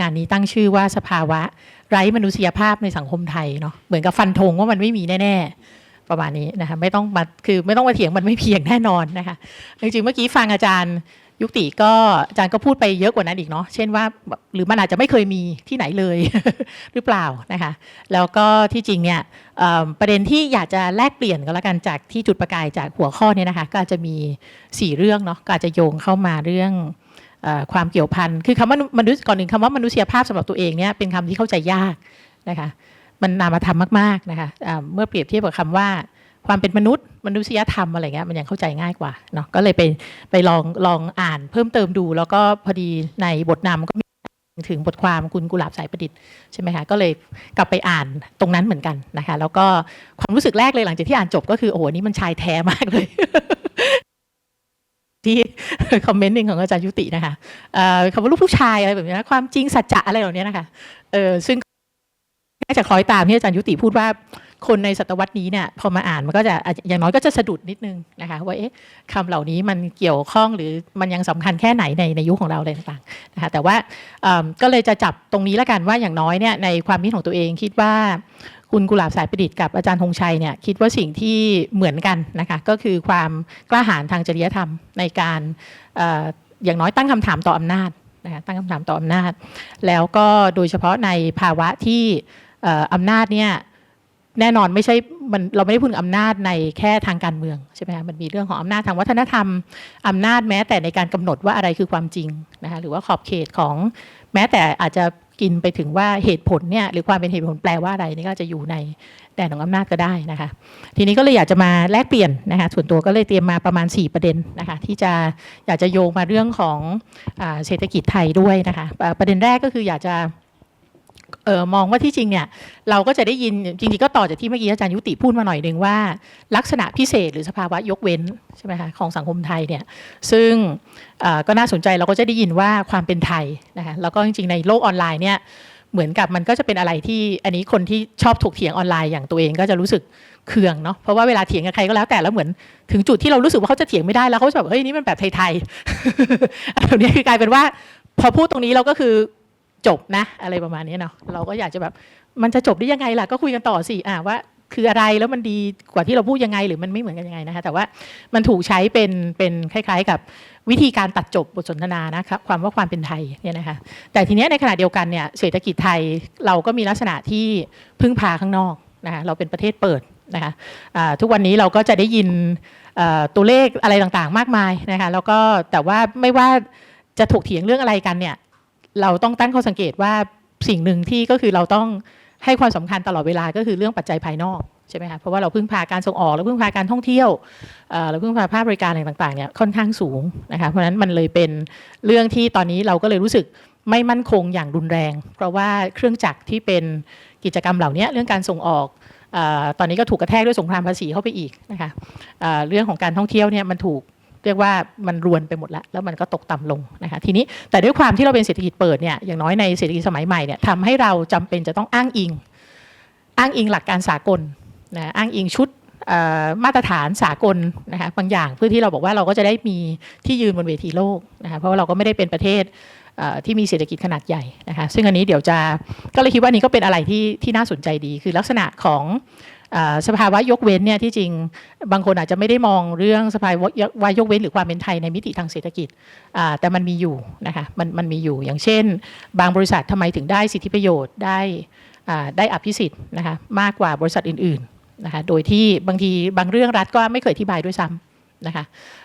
งานนี้ตั้งชื่อว่าสภาวะ ไร้มนุษยภาพในสังคมไทยเนาะเหมือนกับฟันธงว่ามันไม่มีแน่ ๆ ประมาณนี้นะคะไม่ต้องมาคือไม่ต้องมาเถียงมันไม่เพียงแน่นอนนะคะจริงๆเมื่อกี้ฟังอาจารย์ยุติก็อาจารย์ก็พูดไปเยอะกว่านั้นอีกเนาะเช่นว่าหรือมันอาจจะไม่เคยมีที่ไหนเลยหรือเปล่านะคะแล้วก็ที่จริงเนี่ยประเด็นที่อยากจะแลกเปลี่ยนก็แล้วกันจากที่จุดประกายจากหัวข้อเนี่ยนะคะก็อาจจะมี 4 เรื่องเนาะก็อาจจะโยงเข้ามาเรื่อง ความเกี่ยวพันคือคำว่ามนุษย์ก่อนหนึ่งคำว่ามนุษยภาพสำหรับตัวเองเนี่ยเป็นคำที่เข้าใจยากนะคะมันนามธรรมมากๆนะคะอ่าเมื่อเปรียบเทียบกับคำว่าความเป็นมนุษย์มนุษยธรรมอะไรเงี้ยมันยังเข้าใจง่ายกว่าเนาะก็เลยไปไปลองลองอ่านเพิ่มเติมดู แล้วก็พอดีในบทนำก็มีถึงบทความคุณกุหลาบสายประดิษฐ์ใช่ไหมคะก็เลยกลับไปอ่านตรงนั้นเหมือนกันนะคะ แล้วก็ความรู้สึกแรกเลยหลังจากที่อ่านจบก็คือโอ้โหนี่มันชายแท้มากเลย ที่คอมเมนต์หนึ่งของอาจารย์ยุตินะคะเอ่อคำว่าลูกผู้ชายอะไรแบบนี้นะความจริงสัจจะอะไรเหล่านี้นะคะเออซึ่งน่าจะคล้อยตามที่อาจารย์ยุติพูดว่าคนในศตวรรษนี้เนี่ยพอมาอ่านมันก็จะอย่างน้อยก็จะสะดุดนิดนึงนะคะว่าเอ๊ะคำเหล่านี้มันเกี่ยวข้องหรือมันยังสำคัญแค่ไหนในในยุคของเราอะไรต่างๆนะคะแต่ว่าก็เลยจะจับตรงนี้ล้วกันว่าอย่างน้อยเนี่ยในความคิดของตัวเองคิดว่า คุณกุหลาบสายประดิษฐ์กับอาจารย์ธงชัยเนี่ยคิดว่าสิ่งที่เหมือนกันนะคะก็คือความกล้าหาญทางจริยธรรมในการออย่างน้อยตั้งคำถามต่ออำนาจนะคะตั้งคำถามต่ออำนาจ แล้วก็โดยเฉพาะในภาวะที่อ่ออำนาจเนี่ยแน่นอนไม่ใช่มันเราไม่ได้พูดถึงอำนาจในแค่ทางการเมืองใช่ไหมคะมันมีเรื่องของอำนาจทางวัฒนธรรมอำนาจแม้แต่ในการกำหนดว่าอะไรคือความจริงนะคะหรือว่าขอบเขตของแม้แต่อาจจะ กินไปถึงว่าเหตุผลเนี่ยหรือความเป็นเหตุผลแปลว่าอะไรนี่ก็จะอยู่ในแดนของอำนาจก็ได้นะคะ ทีนี้ก็เลยอยากจะมาแลกเปลี่ยนนะคะส่วนตัวก็เลยเตรียมมาประมาณ 4 ประเด็นนะคะที่จะอยากจะโยงมาเรื่องของอเศรษฐกิจไทยด้วยนะคะประเด็นแรกก็คืออยากจะ ออมองว่าที่จริงเนี่ยเราก็จะได้ยินจริงๆก็ต่อจากที่เมื่อกี้อาจารย์ยุติพูดมาหน่อยหนึ่งว่า ลักษณะพิเศษหรือสภาวะยกเว้นใช่ไหมคะของสังคมไทยเนี่ยซึ่งออก็น่าสนใจเราก็จะได้ยินว่าความเป็นไทยนะคะแล้วก็จริงๆในโลกออนไลน์เนี่ยเหมือนกับมันก็จะเป็นอะไรที่อันนี้คนที่ชอบถกเถียงออนไลน์อย่างตัวเองก็จะรู้สึกเคืองเนาะเพราะว่าเวลาเถียงกับใครก็แล้วแต่แล้วเหมือนถึงจุดที่เรารู้สึกว่าเขาจะเถียงไม่ได้แล้วเขาจะแบบเฮ้ยนี่มันแบบไทยๆอันนี้คือกลายเป็นว่าพอพูดตรงนี้เราก็คือ จบนะ อะไรประมาณนี้เนาะเราก็อยากจะแบบมันจะจบได้ยังไงล่ะก็คุยกันต่อสิอ่าว่าคืออะไรแล้วมันดีกว่าที่เราพูดยังไงหรือมันไม่เหมือนกันยังไงนะคะแต่ว่ามันถูกใช้เป็นเป็นคล้าย ๆ กับวิธีการตัดจบบทสนทนานะครับความว่าความเป็นไทยเนี่ยนะคะแต่ทีเนี้ยในขณะเดียวกันเนี่ยเศรษฐกิจไทยเราก็มีลักษณะที่พึ่งพาข้างนอกนะคะเราเป็นประเทศเปิดนะคะอ่าทุกวันนี้เราก็จะได้ยินตัวเลขอะไรต่างๆ มากมายนะคะแล้วก็แต่ว่าไม่ว่าจะถกเถียงเรื่องอะไรกันเนี่ย เราต้องตั้งข้อสังเกตว่าสิ่งหนึ่งที่ก็คือเราต้องให้ความสำคัญตลอดเวลาก็คือเรื่องปัจจัยภายนอกใช่ไหมคะเพราะว่าเราพึ่งพาการส่งออกเราพึ่งพาการท่องเที่ยวเอ่อเราพึ่งพาภาคบริการอะไรต่างๆเนี่ยค่อนข้างสูงนะคะเพราะฉะนั้นมันเลยเป็นเรื่องที่ตอนนี้เราก็เลยรู้สึกไม่มั่นคงอย่างรุนแรง เพราะว่าเครื่องจักรที่เป็นกิจกรรมเหล่านี้เรื่องการส่งออกอตอนนี้ก็ถูกกระแทกด้วยสงครามภาษีเข้าไปอีกนะคะเรื่องของการท่องเที่ยวเนี่ยมันถูก รียกว่ามันรวนไปหมดแล้ว แล้วมันก็ตกต่ำลงนะคะทีนี้แต่ด้วยความที่เราเป็นเศรษฐกิจเปิดเนี่ยอย่างน้อยในเศรษฐกิจสมัยใหม่เนี่ยทำให้เราจำเป็นจะต้องอ้างอิง อ้างอิงหลักการสากลนะอ้างอิงชุดมาตรฐานสากลนะคะบางอย่างเพื่อที่เราบอกว่าเราก็จะได้มีที่ยืนบนเวทีโลกนะคะเพราะว่าเราก็ไม่ได้เป็นประเทศที่มีเศรษฐกิจขนาดใหญ่นะคะซึ่งอันนี้เดี๋ยวจะก็เลยคิดว่านี้ก็เป็นอะไรที่ที่น่าสนใจดี คือลักษณะของ สภาวะยกเว้นเนี่ยที่จริงบางคนอาจจะไม่ได้มองเรื่องสภาวะยกเว้น หรือความเป็นไทยในมิติทางเศรษฐกิจแต่มันมีอยู่นะคะมันมันมีอยู่อย่างเช่น บางบริษัททำไมถึงได้สิทธิประโยชน์ได้ได้อภิสิทธิ์นะคะมากกว่าบริษัทอื่นๆนะคะโดยที่บางทีบางเรื่องรัฐก็ไม่เคยอธิบายด้วยซ้ำ นะคะ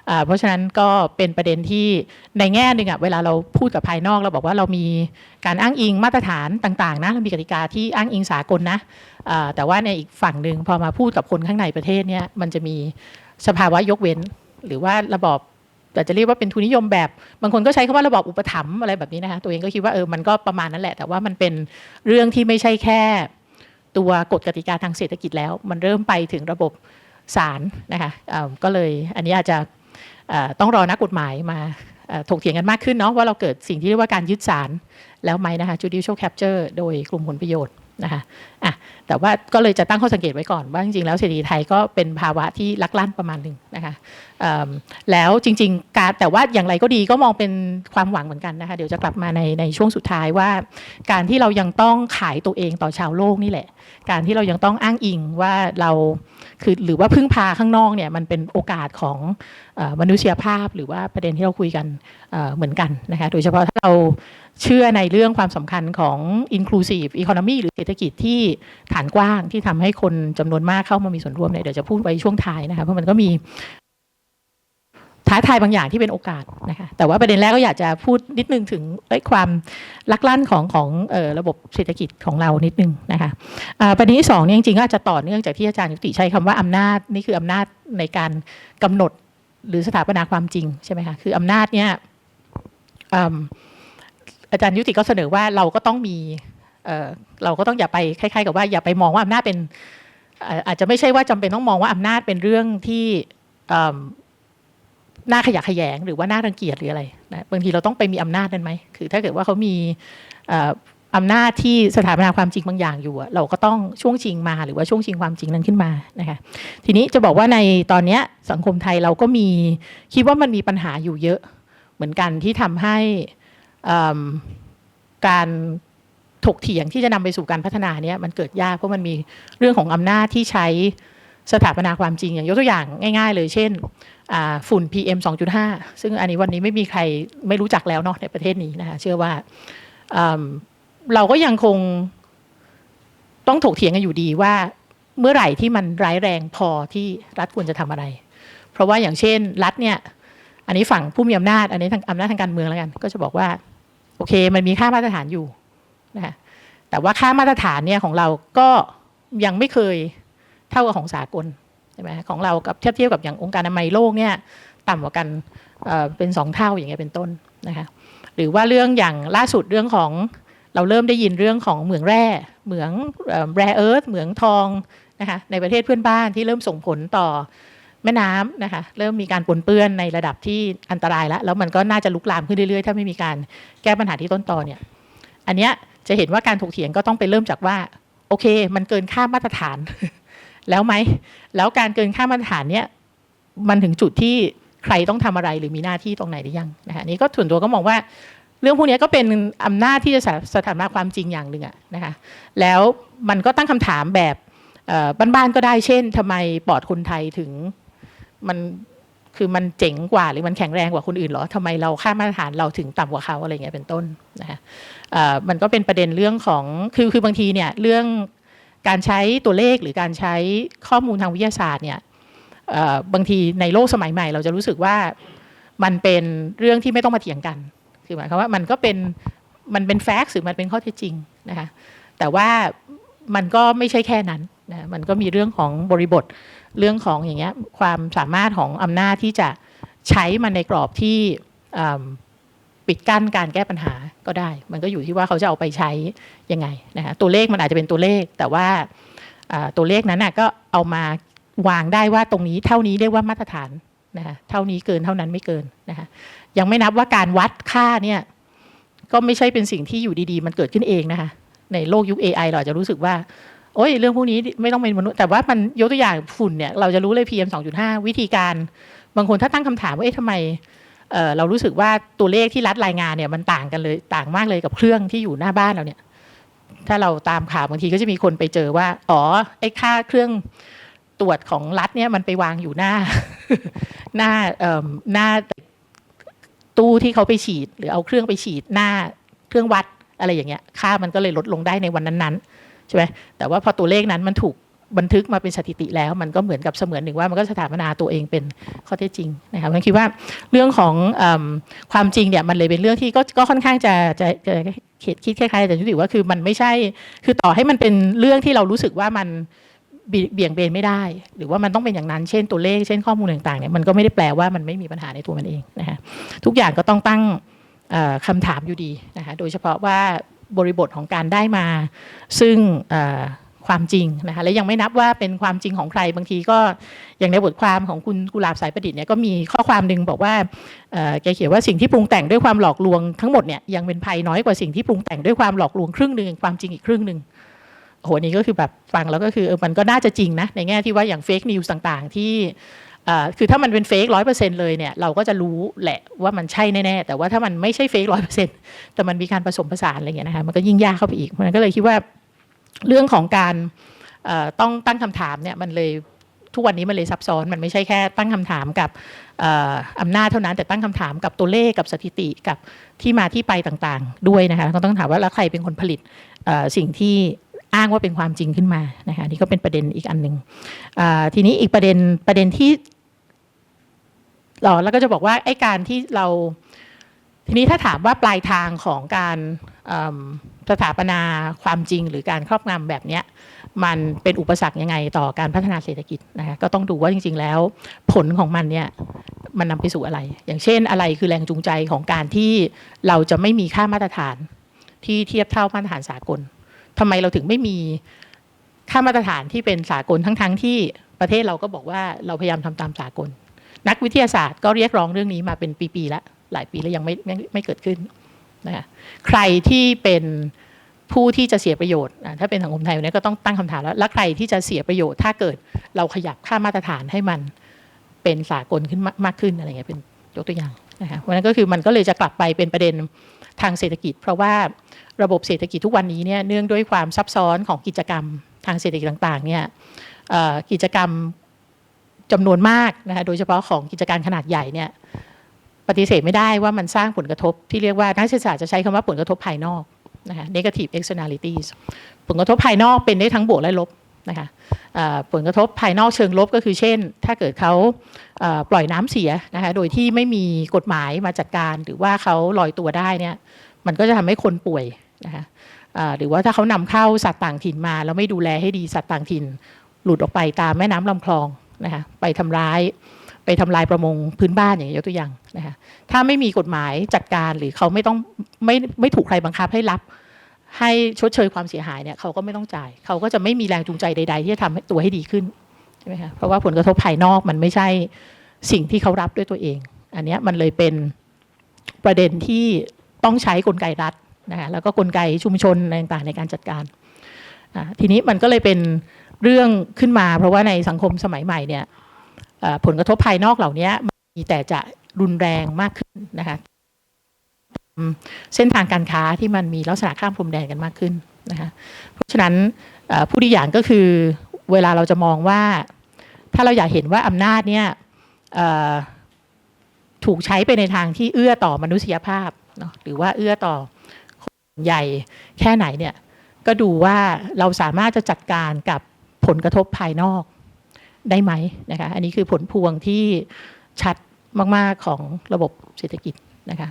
อ่าเพราะฉะนั้นก็เป็นประเด็นที่ในแง่หนึ่งอะเวลาเราพูดกับภายนอกเราบอกว่าเรามีการอ้างอิงมาตรฐานต่างๆนะเรามีกติกาที่อ้างอิงสากลนะอ่าแต่ว่าในอีกฝั่งหนึ่งพอมาพูดกับคนข้างในประเทศเนี่ยมันจะมีสภาวะยกเว้น หรือว่าระบอบแต่จะเรียกว่าเป็นทุนนิยมแบบ บางคนก็ใช้คำว่าระบอบอุปถัมภ์อะไรแบบนี้นะคะตัวเองก็คิดว่าเออมันก็ประมาณนั้นแหละ แต่ว่ามันเป็นเรื่องที่ไม่ใช่แค่ ตัวกฎกติกาทางเศรษฐกิจแล้ว มันเริ่มไปถึงระบบ ศาลนะคะก็เลยอันนี้อาจจะต้องรอนักกฎหมายมาถกเถียงกันมากขึ้นเนาะว่าเราเกิดสิ่งที่เรียกว่าการยึดศาลแล้วไหมนะคะ judicial capture โดยกลุ่มผลประโยชน์นะคะอะแต่ว่าก็เลยจะตั้งข้อสังเกตไว้ก่อนว่าจริงๆแล้วเศรษฐกิจไทยก็เป็นภาวะที่ลักลั่นประมาณหนึ่งนะคะแล้วจริงๆการแต่ว่าอย่างไรก็ดีก็มองเป็นความหวังเหมือนกันนะคะเดี๋ยวจะกลับมาในในช่วงสุดท้ายว่า การที่เรายังต้องขายตัวเองต่อชาวโลกนี่แหละ การที่เรายังต้องอ้างอิงว่าเรา คือหรือว่าพึ่งพาข้างนอกเนี่ยมันเป็นโอกาสของอมนุษยภาพ หรือว่าประเด็นที่เราคุยกันเอ่อเหมือนกันนะคะโดยเฉพาะถ้าเราเชื่อในเรื่องความสำคัญของ inclusive economy หรือเศรษฐกิจที่ฐานกว้างที่ทำให้คนจำนวนมากเข้ามามีส่วนร่วมเนี่ยเดี๋ยวจะพูดไว้ช่วงท้ายนะคะเพราะมันก็มี ท้าทายบางอย่างที่เป็นโอกาสนะคะแต่ว่าประเด็นแรกก็อยากจะพูดนิดนึงถึงความลักลั่นของของออระบบเศรษฐกิจของเรานิดนึงนะคะประเด็นที่สองเนี่ยจริงๆก็อาจจะต่อเนื่องจากที่อาจารย์ยุติใช้คำว่าอำนาจนี่คืออำนาจในการกำหนดหรือสถาปนาความจริงใช่ไหมคะคืออำนาจเนี่ยออาจารย์ยุติก็เสนอว่าเราก็ต้องมีเเราก็ต้องอย่าไปคล้ายๆกับว่าอย่าไปมองว่าอำนาจเป็นเอ่ออาจจะไม่ใช่ว่าจำเป็นต้องมองว่าอำนาจเป็นเรื่องที่ อืมน่าขยะขยง หรือว่าหน่ารังเกียจหรืออะไรนะบางทีเราต้องไปมีอำนาจนั้นไหมคือ ถ้าเกิดว่าเขามีอำนาจที่สถาปนาความจริงบางอย่างอยู่ เราก็ต้องช่วงชิงมาหรือว่าช่วงชิงความจริงนั้นขึ้นมานะคะทีนี้จะบอกว่าในตอนนี้สังคมไทยเราก็มีคิดว่ามันมีปัญหาอยู่เยอะเหมือนกันที่ทำให้การถกเถียงที่จะนำไปสู่การพัฒนาเนี้ยมันเกิดยากเพราะมันมีเรื่องของอำนาจที่ใช้ สถาปนาความจริงอย่างยกตัวอย่างง่าย ๆ เลยเช่นฝุ่น PM 2.5 ซึ่งอันนี้วันนี้ไม่มีใครไม่รู้จักแล้วเนาะในประเทศนี้นะคะเชื่อว่าเราก็ยังคงต้องถกเถียงกันอยู่ดีว่าเมื่อไหร่ที่มันร้ายแรงพอที่รัฐควรจะทำอะไร เพราะว่าอย่างเช่น รัฐเนี่ยอันนี้ฝั่งผู้มีอำนาจ อันนี้ทางอำนาจทางการเมืองแล้วกัน ก็จะบอกว่า โอเค มันมีค่ามาตรฐานอยู่นะคะแต่ว่าค่ามาตรฐานเนี่ยของเราก็ยังไม่เคย เท่ากับของสากลใช่ไหมของเรากับเทียบเทียบกับอย่างองค์การอนามัยโลกเนี่ยต่ำกว่ากันเอ่อเป็นสองเท่าอย่างเงี้ยเป็นต้นนะคะหรือว่าเรื่องอย่างล่าสุดเรื่องของเราเริ่มได้ยินเรื่องของเหมืองแร่เหมืองแร่เอิร์ธเหมืองทองนะคะในประเทศเพื่อนบ้านที่เริ่มส่งผลต่อแม่น้ำนะคะเริ่มมีการปนเปื้อนในระดับที่อันตรายแล้ว แล้วมันก็น่าจะลุกลามขึ้นเรื่อยๆ ถ้าไม่มีการแก้ปัญหาที่ต้นตอเนี่ยอันเนี้ยจะเห็นว่าการถกเถียงก็ต้องไปเริ่มจากว่า โอเค มันเกินค่ามาตรฐาน แล้วไหมแล้วการเกินค่ามาตรฐานเนี่ยมันถึงจุดที่ใครต้องทำอะไรหรือมีหน้าที่ตรงไหนหรือยังนะคะนี่ก็ส่วนตัวก็มองว่า เรื่องพวกนี้ก็เป็นอำนาจที่จะสถานะความจริงอย่างหนึ่งอะนะคะแล้วมันก็ตั้งคำถามแบบบ้านๆก็ได้เช่นทำไมปอดคนไทยถึงมันคือมันเจ๋งกว่าหรือมันแข็งแรงกว่าคนอื่นเหรอทำไมเราค่ามาตรฐานเราถึงต่ำกว่าเขาอะไรเงี้ยเป็นต้นนะคะมันก็เป็นประเด็นเรื่องของคือคือบางทีเนี่ยเรื่อง การใช้ตัวเลขหรือการใช้ข้อมูลทางวิทยาศาสตร์เนี่ยบางทีในโลกสมัยใหม่ เราจะรู้สึกว่ามันเป็นเรื่องที่ไม่ต้องมาเถียงกัน คือหมายความว่ามันก็เป็นมันเป็นแฟกต์หรือมันเป็นข้อเท็จจริงนะคะแต่ว่ามันก็ไม่ใช่แค่นั้นนะมันก็มีเรื่องของบริบทเรื่องของอย่างเงี้ยความสามารถของอำนาจที่จะใช้มันในกรอบที่ ปิดกั้นการแก้ปัญหาก็ได้ มันก็อยู่ที่ว่าเขาจะเอาไปใช้ยังไงนะคะตัวเลขมันอาจจะเป็นตัวเลข แต่ว่าตัวเลขนั้นน่ะก็เอามาวางได้ว่าตรงนี้เท่านี้เรียกว่ามาตรฐานนะคะเท่านี้เกินเท่านั้นไม่เกินนะคะยังไม่นับว่าการวัดค่าเนี่ยก็ไม่ใช่เป็นสิ่งที่อยู่ดีๆ มันเกิดขึ้นเองนะคะในโลกยุค AI เราอาจจะรู้สึกว่าโอ้ยเรื่องพวกนี้ไม่ต้องเป็นมนุษย์แต่ว่ามันยกตัวอย่างฝุ่นเนี่ยเราจะรู้เลย PM 2.5 วิธีการ บางคนถ้าตั้งคำถามว่าเอ๊ะทำไม เเรารู้สึกว่าตัวเลขที่รัฐรายงานเนี่ยมันต่างกันเลยต่างมากเลยกับเครื่องที่อยู่หน้าบ้านเราเนี่ย ถ้าเราตามข่าวบางทีก็จะมีคนไปเจอว่า อ๋อไอ้ค่าเครื่องตรวจของรัฐเนี่ยมันไปวางอยู่หน้า หน้าหน้าตู้ที่เขาไปฉีด หรือเอาเครื่องไปฉีดหน้าเครื่องวัดอะไรอย่างเงี้ย ค่ามันก็เลยลดลงได้ในวันนั้นๆใช่ไหมแต่ว่าพอตัวเลขนั้นมันถูก บันทึกมาเป็นสถิติแล้ว มันก็เหมือนกับเสมือนหนึ่งว่ามันก็สถาปนาตัวเองเป็นข้อเท็จจริงนะครับผมคิดว่าเรื่องของอความจริงเนี่ยมันเลยเป็นเรื่องที่ก็ก็ค่อนข้างจะจะจะคิดคิดคล้ายๆแต่ยุติว่าคือมันไม่ใช่ คือต่อให้มันเป็นเรื่องที่เรารู้สึกว่ามันเบี่ยงเบนไม่ได้ หรือว่ามันต้องเป็นอย่างนั้น เช่นตัวเลข เช่นข้อมูลต่างๆเนี่ยมันก็ไม่ได้แปลว่ามันไม่มีปัญหาในตัวมันเองนะฮะทุกอย่างก็ต้องตั้งเอ่อคำถามอยู่ดีนะคะโดยเฉพาะว่าบริบทของการได้มา ซึ่ง ความจริงนะคะและยังไม่นับว่าเป็นความจริงของใครบางทีก็อย่างในบทความของคุณกุหลาบสายประดิษฐ์เนี่ยก็มีข้อความหนึ่งบอกว่าแกเขียนว่าสิ่งที่ปรุงแต่งด้วยความหลอกลวงทั้งหมดเนี่ยยังเป็นภัยน้อยกว่าสิ่งที่ปรุงแต่งด้วยความหลอกลวงครึ่งหนึ่งความจริงอีกครึ่งหนึ่งโหนี้ก็คือแบบฟังแล้วก็คืออมันก็น่าจะจริงนะในแง่ที่ว่าอย่างเฟกนิวส์ต่างๆ ที่คือถ้ามันเป็นเฟกร้อยเปอร์เซ็นต์เลยเนี่ยเราก็จะรู้แหละว่ามันใช่แน่ๆแต่ว่าถ้ามันไม่ใช่เฟกร้อยเปอร์เซ็นต์แต่มันมีการผสมผสานอะไรเงี้ยนะคะมันก็ยิ่งยากเข้าไปอีกเพราะนั้นก็เลยคิดว่า เรื่องของการต้องตั้งคำถามเนี่ยมันเลยทุกวันนี้มันเลยซับซ้อนมันไม่ใช่แค่ตั้งคำถามกับอำนาจเท่านั้นแต่ตั้งคำถามกับตัวเลขกับสถิติกับที่มาที่ไปต่างๆ ด้วยนะคะก็ต้องถามว่าแล้วใครเป็นคนผลิตสิ่งที่อ้างว่าเป็นความจริงขึ้นมานะคะนี่ก็เป็นประเด็นอีกอันหนึ่งทีนี้อีกประเด็นประเด็นที่หรอแล้วก็จะบอกว่าไอ้การที่เรา ทีนี้ถ้าถามว่าปลายทางของการ สถาปนาความจริงหรือการครอบงำแบบนี้มันเป็นอุปสรรคยังไงต่อการพัฒนาเศรษฐกิจนะคะก็ต้องดูว่าจริง ๆ แล้ว ผลของมันเนี่ยมันนำไปสู่อะไร อย่างเช่นอะไรคือแรงจูงใจของการที่เราจะไม่มีค่ามาตรฐานที่เทียบเท่ามาตรฐานสากลทำไมเราถึงไม่มีค่ามาตรฐานที่เป็นสากลทั้งๆที่ประเทศเราก็บอกว่าเราพยายามทำตามสากล นักวิทยาศาสตร์ก็เรียกร้องเรื่องนี้มาเป็นปีๆแล้วหลายปีแล้วยังไม่ไม่ไม่เกิดขึ้น นะคะใครที่เป็นผู้ที่จะเสียประโยชน์ถ้าเป็นสังคมไทยวันนี้ก็ต้องตั้งคำถามแล้วแล้วใครที่จะเสียประโยชน์ ถ้าเกิดเราขยับค่ามาตรฐานให้มันเป็นสากลขึ้นมากขึ้นอะไรเงี้ยเป็นยกตัวอย่างนะคะวันนั้นก็คือมันก็เลยจะกลับไปเป็นประเด็นทางเศรษฐกิจ เพราะว่าระบบเศรษฐกิจทุกวันนี้เนี่ยเนื่องด้วยความซับซ้อนของกิจกรรมทางเศรษฐกิจต่างๆเนี่ยกิจกรรมจำนวนมากนะคะโดยเฉพาะของกิจการขนาดใหญ่เนี่ย ปฏิเสธไม่ได้ว่ามันสร้างผลกระทบที่เรียกว่านักเศรษฐศาสตร์จะใช้คำว่าผลกระทบภายนอกนะคะ negative externalities ผลกระทบภายนอกเป็นได้ทั้งบวกและลบนะคะผลกระทบภายนอกเชิงลบก็คือเช่น ถ้าเกิดเขาปล่อยน้ำเสียนะคะโดยที่ไม่มีกฎหมายมาจัดการ หรือว่าเขาลอยตัวได้เนี่ยมันก็จะทำให้คนป่วยนะคะหรือว่าถ้าเขานำเข้าสัตว์ต่างถิ่นมา แล้วไม่ดูแลให้ดีสัตว์ต่างถิ่น หลุดออกไปตามแม่น้ำลำคลองนะคะไปทำร้าย ไปทำลายประมงพื้นบ้านอย่างยกตัวอย่างนะคะถ้าไม่มีกฎหมายจัดการหรือเขาไม่ต้องไม่ไม่ถูกใครบังคับให้รับ ให้ชดเชยความเสียหายเนี่ยเขาก็ไม่ต้องจ่าย เขาก็จะไม่มีแรงจูงใจใด ๆ ที่จะทำตัวให้ดีขึ้นใช่ไหมคะเพราะว่าผลกระทบภายนอกมันไม่ใช่สิ่งที่เขารับด้วยตัวเอง อันนี้มันเลยเป็นประเด็นที่ต้องใช้กลไกรัฐนะคะแล้วก็กลไกชุมชนต่างๆในการจัดการทีนี้มันก็เลยเป็นเรื่องขึ้นมา เพราะว่าในสังคมสมัยใหม่เนี่ย ผลกระทบภายนอกเหล่านี้มีแต่จะรุนแรงมากขึ้นนะคะเส้นทางการค้าที่มันมีลักษณะข้ามพรมแดนกันมากขึ้นนะคะเพราะฉะนั้นผู้ดีอย่างก็คือเวลาเราจะมองว่า ถ้าเราอยากเห็นว่าอำนาจเนี่ยถูกใช้ไปในทางที่เอื้อต่อมนุษยภาพเนาะหรือว่าเอื้อต่อคนใหญ่แค่ไหนเนี่ยก็ดูว่าเราสามารถจะจัดการกับผลกระทบภายนอก ได้ไหมนะคะอันนี้คือผลพวงที่ชัดมาก ๆ ของระบบเศรษฐกิจนะคะ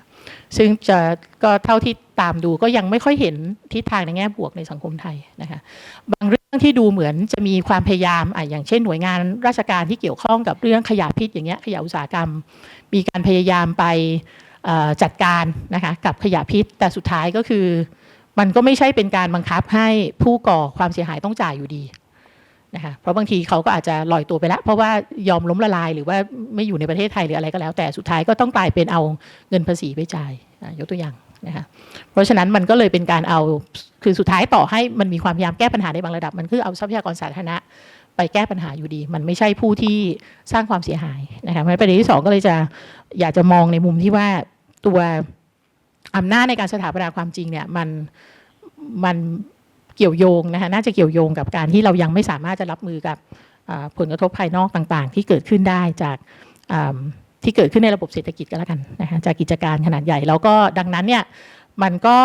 ซึ่งจะก็เท่าที่ตามดูก็ยังไม่ค่อยเห็นทิศทางในแง่บวกในสังคมไทยนะคะบางเรื่องที่ดูเหมือนจะมีความพยายามอะอย่างเช่นหน่วยงานราชการที่เกี่ยวข้องกับเรื่องขยะพิษอย่างเงี้ยขยะอุตสาหกรรม มีการพยายามไปจัดการนะคะกับขยะพิษแต่สุดท้ายก็คือ มันก็ไม่ใช่เป็นการบังคับให้ผู้ก่อความเสียหายต้องจ่ายอยู่ดี นะคะเพราะบางทีเขาก็อาจจะลอยตัวไปแล้ว เพราะว่ายอมล้มละลายหรือว่าไม่อยู่ในประเทศไทยหรืออะไรก็แล้ว แต่สุดท้ายก็ต้องกลายเป็นเอาเงินภาษีไปจ่ายยกตัวอย่างนะคะเพราะฉะนั้นมันก็เลยเป็นการเอาคือสุดท้ายต่อให้มันมีความพยายามแก้ปัญหาในบางระดับ มันคือเอาทรัพยากรสาธารณะไปแก้ปัญหาอยู่ดี มันไม่ใช่ผู้ที่สร้างความเสียหายนะคะประเด็นที่สองก็เลยจะอยากจะมองในมุมที่ว่าตัวอำนาจในการสถาปนาความจริงเนี่ยมันมัน กี่ยวโยงนะคะน่าจะเกี่ยวโยงกับการที่เรายังไม่สามารถจะรับมือกับผลกระทบภายนอกต่างๆ ที่เกิดขึ้นได้จากที่เกิดขึ้นในระบบเศรษฐกิจก็แล้วกันนะคะจากกิจการขนาดใหญ่แล้วก็ดังนั้นเนี่ยมันก็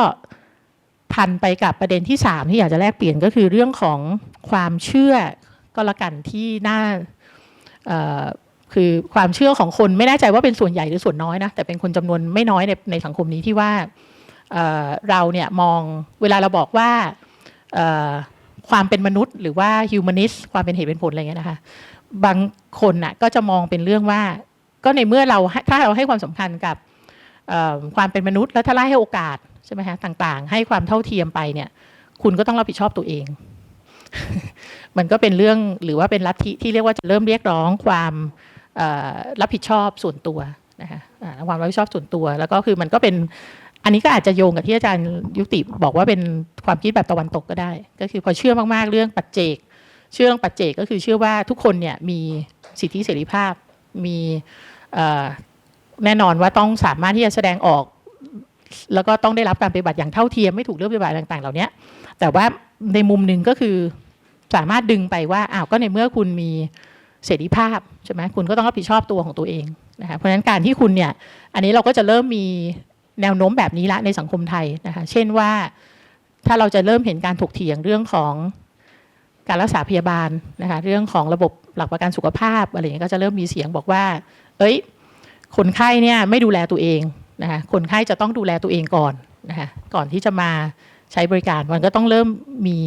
พันไปกับประเด็นที่สามที่อยากจะแลกเปลี่ยนก็คือเรื่องของความเชื่อก็แล้วกันที่น่าคือความเชื่อของคนไม่แน่ใจว่าเป็นส่วนใหญ่หรือส่วนน้อยนะแต่เป็นคนจำนวนไม่น้อยในในสังคมนี้ที่ว่าเเราเนี่ยมองเวลาเราบอกว่า ความเป็นมนุษย์ หรือว่าฮิวแมนิสความเป็นเหตุเป็นผลอะไรเงี้ยนะคะ บางคนน่ะก็จะมองเป็นเรื่องว่า ก็ในเมื่อเราให้ถ้าเราให้ความสำคัญกับความเป็นมนุษย์ แล้วถ้าไล่ให้โอกาสใช่ไหมคะต่างๆ ให้ความเท่าเทียมไปเนี่ย คุณก็ต้องรับผิดชอบตัวเอง มันก็เป็นเรื่องหรือว่าเป็นลัทธิที่เรียกว่าจะเริ่มเรียกร้องความรับผิดชอบส่วนตัวนะคะความรับผิดชอบส่วนตัว แล้วก็คือมันก็เป็น อันนี้ก็อาจจะโยงกับที่อาจารย์ยุติบอกว่าเป็นความคิดแบบตะวันตกก็ได้ ก็คือพอเชื่อมากๆเรื่องปัจเจก เชื่อเรื่องปัจเจกก็คือเชื่อว่าทุกคนเนี่ยมีสิทธิเสรีภาพมีแน่นอนว่าต้องสามารถที่จะแสดงออก แล้วก็ต้องได้รับการปฏิบัติอย่างเท่าเทียมไม่ถูกเลือกปฏิบัติต่าง ๆ เหล่านี้แต่ว่าในมุมหนึ่งก็คือสามารถดึงไปว่าอ้าวก็ในเมื่อคุณมีเสรีภาพใช่ไหมคุณก็ต้องรับผิดชอบตัวของตัวเองนะคะเพราะฉะนั้นการที่คุณเนี่ยอันนี้เราก็จะเริ่มมี แนวโน้มแบบนี้ละในสังคมไทยนะคะเช่นว่าถ้าเราจะเริ่มเห็นการถกเถียงเรื่องของการรักษาพยาบาลนะคะเรื่องของระบบหลักประกันสุขภาพอะไรอย่างเงี้ยก็จะเริ่มมีเสียงบอกว่า เอ้ย คนไข้เนี่ยไม่ดูแลตัวเองนะคะคนไข้จะต้องดูแลตัวเองก่อนนะคะก่อนที่จะมาใช้บริการมันก็ต้องเริ่มมี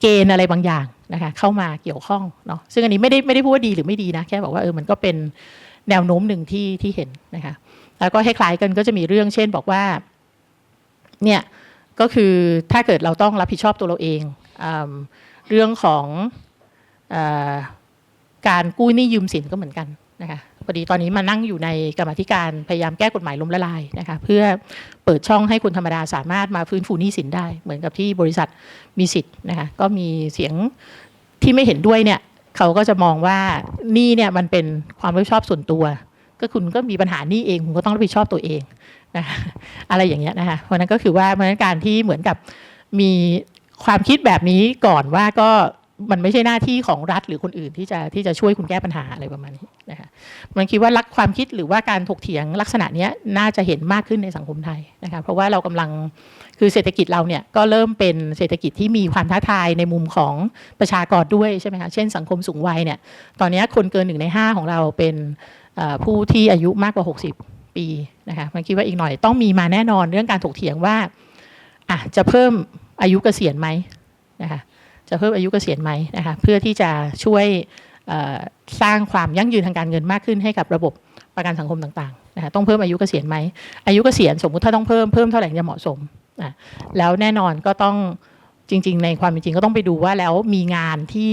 เกณฑ์อะไรบางอย่างนะคะเข้ามาเกี่ยวข้องเนาะซึ่งอันนี้ไม่ได้ไม่ได้พูดว่าดีหรือไม่ดีนะแค่บอกว่าเออมันก็เป็นแนวโน้มหนึ่งที่ที่เห็นนะคะ แล้วก็คล้ายๆกันก็จะมีเรื่องเช่นบอกว่าเนี่ยก็คือถ้าเกิดเราต้องรับผิดชอบตัวเราเองอืมเรื่องของอการกู้หนี้ยืมสินก็เหมือนกันนะคะพอดีตอนนี้มานั่งอยู่ในกรรมธิการพยายามแก้กฎหมายล้มละลายนะคะเพื่อเปิดช่องให้คนธรรมดาสามารถมาฟื้นฟูหนี้สินได้ เหมือนกับที่บริษัทมีสิทธิ์นะคะก็มีเสียงที่ไม่เห็นด้วยเนี่ยเขาก็จะมองว่าหนี้เนี่ยมันเป็นความรับผิดชอบส่วนตัว ก็คุณก็มีปัญหานี้เองคุณก็ต้องรับผิดชอบตัวเองนะคะอะไรอย่างเงี้ยนะคะเพราะนั้นก็คือว่าเพราะนั้นการที่เหมือนกับมีความคิดแบบนี้ก่อนว่าก็มันไม่ใช่หน้าที่ของรัฐหรือคนอื่นที่จะที่จะช่วยคุณแก้ปัญหาอะไรประมาณนี้นะคะมันคิดว่ารักความคิดหรือว่าการถกเถียงลักษณะเนี้ยน่าจะเห็นมากขึ้นในสังคมไทยนะคะเพราะว่าเรากำลังคือเศรษฐกิจเราเนี่ยก็เริ่มเป็นเศรษฐกิจที่มีความท้าทายในมุมของประชากรด้วยใช่ไหมคะเช่นสังคมสูงวัยเนี่ยตอนนี้คนเกินหนึ่งในห้าของเราเป็น ผู้ที่อายุมากกว่า 60 ปีนะคะมันคิดว่าอีกหน่อยต้องมีมาแน่นอนเรื่องการถกเถียงว่าอะจะเพิ่มอายุเกษียณไหมนะคะจะเพิ่มอายุเกษียณไหมนะคะเพื่อที่จะช่วยสร้างความยั่งยืนทางการเงินมากขึ้นให้กับระบบประกันสังคมต่างๆนะคะต้องเพิ่มอายุเกษียณไหมอายุเกษียณสมมุติถ้าต้องเพิ่มเพิ่มเท่าไหร่จะเหมาะสมอะแล้วแน่นอนก็ต้องจริง ๆ ในความเป็นจริงก็ต้องไปดูว่าแล้วมีงานที่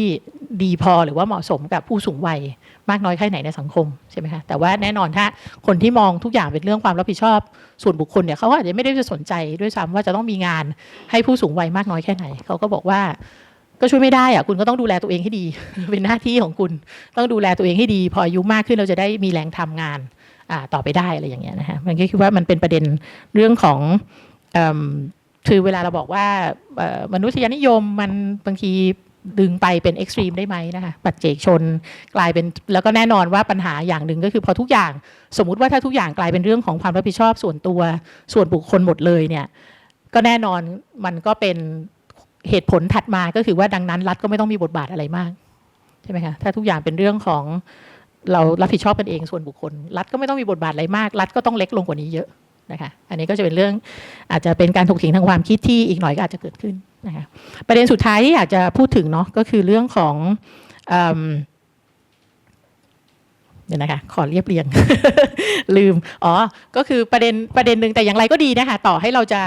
ดีพอหรือว่าเหมาะสมกับผู้สูงวัย มากน้อยแค่ไหนในสังคมใช่ไหมคะแต่ว่าแน่นอนถ้าคนที่มองทุกอย่างเป็นเรื่องความรับผิดชอบส่วนบุคคลเนี่ยเขาก็อาจจะไม่ได้จะสนใจด้วยซ้ำว่าจะต้องมีงานให้ผู้สูงวัยมากน้อยแค่ไหนเขาก็บอกว่าก็ช่วยไม่ได้อะคุณก็ต้องดูแลตัวเองให้ดี เป็นหน้าที่ของคุณต้องดูแลตัวเองให้ดี พออายุมากขึ้นเราจะได้มีแรงทำงานอ่าต่อไปได้อะไรอย่างเงี้ยนะคะมันก็คิดว่ามันเป็นประเด็นเรื่องของคือเวลาเราบอกว่ามนุษยนิยมมันบางที ดึงไปเป็นเอ็กซ์ตรีมได้ไหมนะคะปัจเจกชนกลายเป็นแล้วก็แน่นอนว่าปัญหาอย่างหนึ่งก็คือพอทุกอย่างสมมุติว่าถ้าทุกอย่างกลายเป็นเรื่องของความรับผิดชอบส่วนตัวส่วนบุคคลหมดเลยเนี่ยก็แน่นอนมันก็เป็นเหตุผลถัดมาก็คือว่าดังนั้นรัฐก็ไม่ต้องมีบทบาทอะไรมากใช่ไหมคะถ้าทุกอย่างเป็นเรื่องของเรารับผิดชอบกันเองส่วนบุคคล รัฐก็ไม่ต้องมีบทบาทอะไรมาก รัฐก็ต้องเล็กลงกว่านี้เยอะนะคะอันนี้ก็จะเป็นเรื่องอาจจะเป็นการถกเถียงทางความคิดที่อีกหน่อยก็อาจจะเกิดขึ้น นะคะประเด็นสุดท้ายที่อยากจะพูดถึงเนาะก็คือเรื่องของเอเดี๋ยวนะคะขอเรียบเรียง ลืม อ๋อ ก็คือประเด็นประเด็นหนึ่งแต่อย่างไรก็ดีนะคะ ต่อให้เราจะ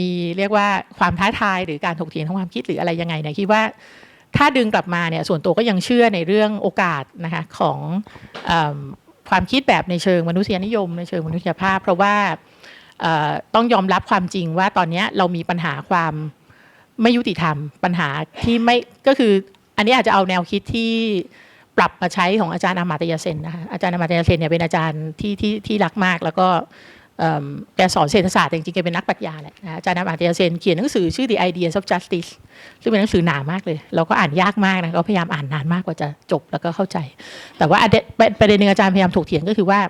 มีเรียกว่าความท้าทายหรือการถกเถียงทางความคิดหรืออะไรยังไงเนี่ยคิดว่าถ้าดึงกลับมาเนี่ยส่วนตัวก็ยังเชื่อในเรื่องโอกาสนะคะของอความคิดแบบในเชิงมนุษยนิยม ในเชิงมนุษยภาพ เพราะว่าต้องยอมรับความจริงว่าตอนนี้เรามีปัญหาความ ไม่ยุติธรรม ปัญหาที่ไม่ก็คืออันนี้อาจจะเอาแนวคิดที่ปรับมาใช้ของอาจารย์อามาตยเซนนะคะอาจารย์อามาตยเซนเนี่ยเป็นอาจารย์ที่ที่ที่รักมาก แล้วก็แกสอนเศรษฐศาสตร์จริงๆแกเป็นนักปรัชญาแหละนะอาจารย์อามาตยเซนเขียนหนังสือชื่อ The Ideas of Justice ซึ่งเป็นหนังสือหนามากเลยแล้วก็อ่านยากมากนะก็พยายามอ่านนานมากกว่าจะจบแล้วก็เข้าใจ แต่ว่าประเด็นหนึ่งอาจารย์พยายามถกเถียงก็คือว่า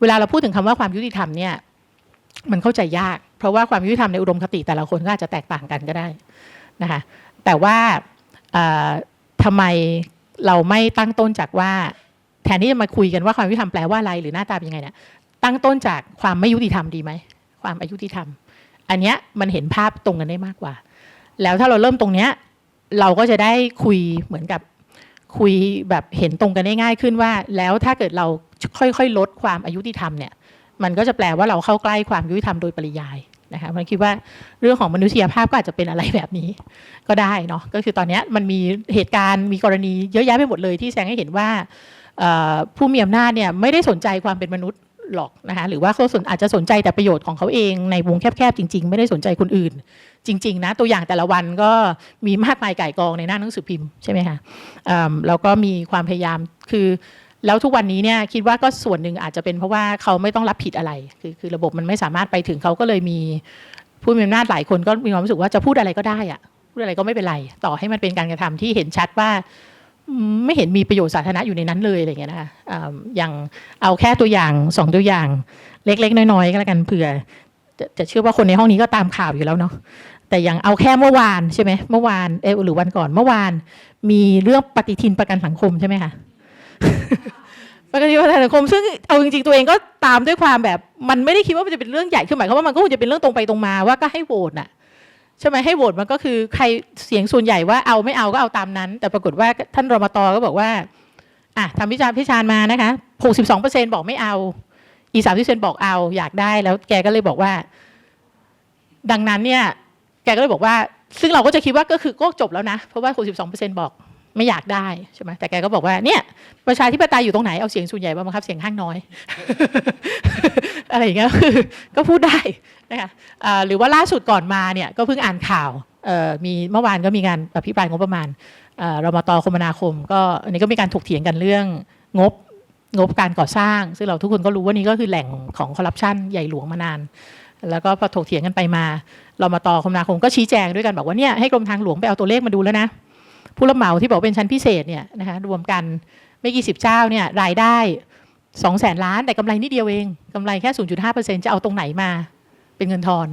เวลาเราพูดถึงคำว่าความยุติธรรมเนี่ยมันเข้าใจยาก ราะว่าความยุติธรรมในอุดมคติแต่ละคนก็อาจจะแตกต่างกันก็ได้นะคะแต่ว่าเอ่อทำไมเราไม่ตั้งต้นจากว่า แทนที่จะมาคุยกันว่าความยุติธรรมแปลว่าอะไรหรือหน้าตาเป็นยังไงเนี่ยตั้งต้นจากความไม่ยุติธรรมดีไหมความอายุติธรรม อันเนี้ยมันเห็นภาพตรงกันได้มากกว่า แล้วถ้าเราเริ่มตรงเนี้ยเราก็จะได้คุยเหมือนกับคุยแบบเห็นตรงกันได้ง่ายขึ้นว่า แล้วถ้าเกิดเราค่อยๆ ลดความอายุติธรรมเนี่ยมันก็จะแปลว่าเราเข้าใกล้ความยุติธรรมโดยปริยาย นะคะมันคิดว่าเรื่องของมนุษยภาพก็อาจจะเป็นอะไรแบบนี้ก็ได้เนาะก็คือตอนนี้มันมีเหตุการณ์มีกรณีเยอะแยะไปหมดเลยที่แสดงให้เห็นว่าผู้มีอำนาจเนี่ยไม่ได้สนใจความเป็นมนุษย์หรอกนะคะหรือว่าเขาสนอาจจะสนใจแต่ประโยชน์ของเขาเองในวงแคบๆจริง ๆ ไม่ได้สนใจคนอื่น จริง ๆ นะ ตัวอย่างแต่ละวันก็มีมากมายไก่กองในหน้าหนังสือพิมพ์ใช่ไหมคะแล้วก็มีความพยายามคือ แล้วทุกวันนี้เนี่ยคิดว่าก็ส่วนหนึ่งอาจจะเป็นเพราะว่าเขาไม่ต้องรับผิดอะไร คือคือระบบมันไม่สามารถไปถึงเขาก็เลยมีผู้มีอำนาจหลายคนก็มีความรู้สึกว่าจะพูดอะไรก็ได้อะพูดอะไรก็ไม่เป็นไร ต่อให้มันเป็นการกระทำที่เห็นชัดว่าไม่เห็นมีประโยชน์สาธารณะอยู่ในนั้นเลยอะไรเงี้ยนะคะอ่าอย่างเอาแค่ตัวอย่างสองตัวอย่าง เล็กๆ น้อยๆก็แล้วกันเผื่อจะจะเชื่อว่าคนในห้องนี้ก็ตามข่าวอยู่แล้วเนาะแต่อย่างเอาแค่เมื่อวานใช่ไหมเมื่อวานเออหรือวันก่อนเมื่อวาน มีเรื่องปฏิทินประกันสังคมใช่ไหมคะ ประกันประกันสังคมซึ่งเอาจริงๆตัวเองก็ตามด้วยความแบบมันไม่ได้คิดว่ามันจะเป็นเรื่องใหญ่คือหมายความว่ามันก็คงจะเป็นเรื่องตรงไปตรงมาว่าก็ให้โหวตน่ะใช่ไหมให้โหวตมันก็คือใครเสียงส่วนใหญ่ว่าเอาไม่เอาก็เอาตามนั้น แต่ปรากฏว่าท่านรมตก็บอกว่าอะทำวิจารณ์พิจารณ์มานะคะ62เปอร์เซ็นบอกไม่เอา อีสามเปอร์เซ็นบอกเอาอยากได้แล้วแกก็เลยบอกว่า ดังนั้นเนี่ย แกก็เลยบอกว่า ซึ่งเราก็จะคิดว่าก็คือก็จบแล้วนะ เพราะว่า62เปอร์เซ็นบอก ไม่อยากได้ใช่ไหมแต่แกก็บอกว่าเนี่ยประชาธิปไตยอยู่ตรงไหนเอาเสียงส่วนใหญ่มาบังคับเสียงข้างน้อย อะไรอย่างเงี้ยคือก็พูดได้นะคะหรือว่าล่าสุดก่อนมาเนี่ยก็เพิ่งอ่านข่าวมีเมื่อวานก็มีการอภิปรายงบประมาณรมตคมนาคม ก็อันนี้ก็มีการถกเถียงกันเรื่องงบงบการก่อสร้าง ซึ่งเราทุกคนก็รู้ว่านี่ก็คือแหล่งของคอร์รัปชันใหญ่หลวงมานาน แล้วก็พอถกเถียงกันไปมารมตคมนาคมก็ชี้แจงด้วยกันบอกว่าเนี่ยให้กรมทางหลวงไปเอาตัวเลขมาดูแล้วนะ ผู้รับเหมาที่บอกเป็นชั้นพิเศษเนี่ยนะคะรวมกันไม่กี่สิบเจ้าเนี่ยรายได้สองแสนล้าน แต่กำไรนิดเดียวเองกำไรแค่ 0.5%จะเอาตรงไหนมาเป็นเงินทอน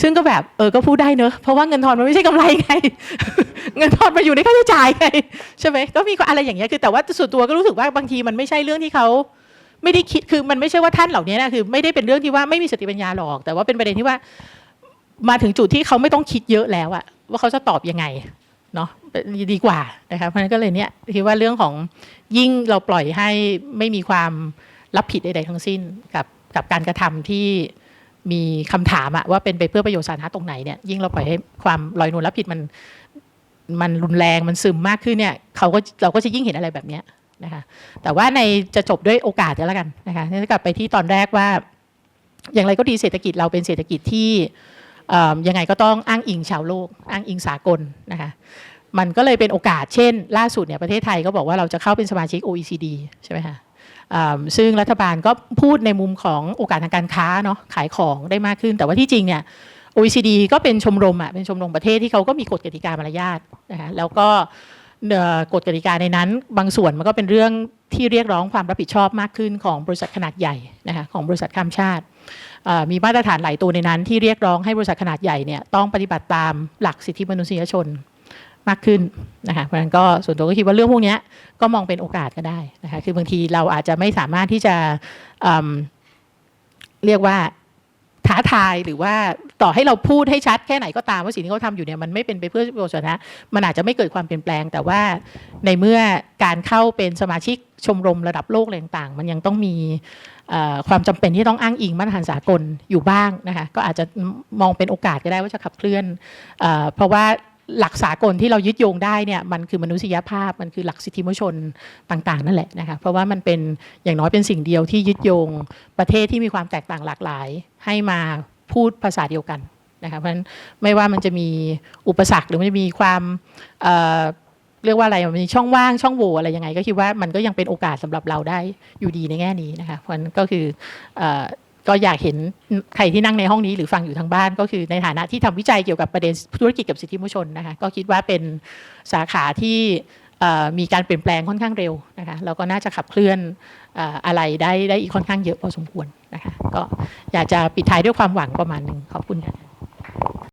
ซึ่งก็แบบเออก็พูดได้เนอะเพราะว่าเงินทอนมันไม่ใช่กำไรไง เงินทอนมาอยู่ในค่าใช้จ่ายไงใช่ไหมก็มีอะไรอย่างเงี้ยคือแต่ว่าส่วนตัวก็รู้สึกว่าบางทีมันไม่ใช่เรื่องที่เขาไม่ได้คิดคือมันไม่ใช่ว่าท่านเหล่านี้นะคือไม่ได้เป็นเรื่องที่ว่าไม่มีสติปัญญาหรอก แต่ว่าเป็นประเด็นที่ว่า มาถึงจุดที่เขาไม่ต้องคิดเยอะแล้วอะว่าเขาจะตอบยังไงเนาะ ดีกว่านะคะเพราะฉะนั้นก็เลยเนี่ยคิดว่าเรื่องของยิ่งเราปล่อยให้ไม่มีความรับผิดใดๆทั้งสิ้นกับกับการกระทำที่มีคำถามอะว่าเป็นไปเพื่อประโยชน์สาธารณะตรงไหนเนี่ยยิ่งเราปล่อยให้ความลอยนวลรับผิดมันมันรุนแรงมันซึมมากขึ้นเนี่ยเขาก็เราก็จะยิ่งเห็นอะไรแบบเนี้ยนะคะแต่ว่าในจะจบด้วยโอกาสแล้วกันนะคะนี่กลับไปที่ตอนแรกว่า อย่างไรก็ดีเศรษฐกิจเราเป็นเศรษฐกิจที่ยังไงก็ต้องอ้างอิงชาวโลก อ้างอิงสากลนะคะ มันก็เลยเป็นโอกาสเช่น ล่าสุดเนี่ยประเทศไทยก็บอกว่าเราจะเข้าเป็นสมาชิก OECD ใช่ไหมคะซึ่งรัฐบาลก็พูดในมุมของโอกาสทางการค้าเนาะขายของได้มากขึ้น แต่ว่าที่จริงเนี่ย OECD ก็เป็นชมรมอะเป็นชมรมประเทศที่เขาก็มีกฎกติกามารยาทนะคะแล้วก็กฎกติกาในนั้น บางส่วนมันก็เป็นเรื่องที่เรียกร้องความรับผิดชอบมากขึ้นของบริษัทขนาดใหญ่นะคะของบริษัทข้ามชาติ มีมาตรฐานหลายตัวในนั้นที่เรียกร้องให้บริษัทขนาดใหญ่เนี่ยต้องปฏิบัติตามหลักสิทธิมนุษยชน มากขึ้นนะคะเพราะฉะนั้นก็ส่วนตัวก็คิดว่าเรื่องพวกนี้ก็มองเป็นโอกาสก็ได้นะคะคือบางทีเราอาจจะไม่สามารถที่จะเเรียกว่าท้าทายหรือว่าต่อให้เราพูดให้ชัดแค่ไหนก็ตามว่าสิ่งที่เขาทำอยู่เนี่ยมันไม่เป็นไปเพื่อประโยชน์สาธารณะมันอาจจะไม่เกิดความเปลี่ยนแปลง แต่ว่าในเมื่อการเข้าเป็นสมาชิกชมรมระดับโลกอะไรต่างๆ มันยังต้องมีความจำเป็นที่ต้องอ้างอิงมาตรฐานสากลอยู่บ้างนะคะก็อาจจะมองเป็นโอกาสก็ได้ว่าจะขับเคลื่อนอเพราะว่า หลักสากลที่เรายึดโยงได้เนี่ยมันคือมนุษยภาพมันคือหลักสิทธิมนุษยชนต่างๆ นั่นแหละนะคะเพราะว่ามันเป็นอย่างน้อยเป็นสิ่งเดียวที่ยึดโยงประเทศที่มีความแตกต่างหลากหลาย ให้มาพูดภาษาเดียวกันนะคะเพราะฉะนั้นไม่ว่ามันจะมีอุปสรรคหรือมันจะมีความเเรียกว่าอะไรมันมีช่องว่างช่องโหว่อะไรยังไง ก็คิดว่ามันก็ยังเป็นโอกาสสำหรับเราได้อยู่ดีในแง่นี้นะคะเพราะฉะนั้นก็คืออ ก็อยากเห็นใครที่นั่งในห้องนี้หรือฟังอยู่ทางบ้าน ก็คือในฐานะที่ทำวิจัยเกี่ยวกับประเด็นธุรกิจกับสิทธิมนุษยชนนะคะก็คิดว่าเป็นสาขาที่มีการเปลี่ยนแปลงค่อนข้างเร็วนะคะแล้วก็น่าจะขับเคลื่อนเอ่ออะไรได้ได้อีกค่อนข้างเยอะพอสมควรนะคะก็อยากจะปิดท้ายด้วยความหวังประมาณหนึ่งขอบคุณค่ะ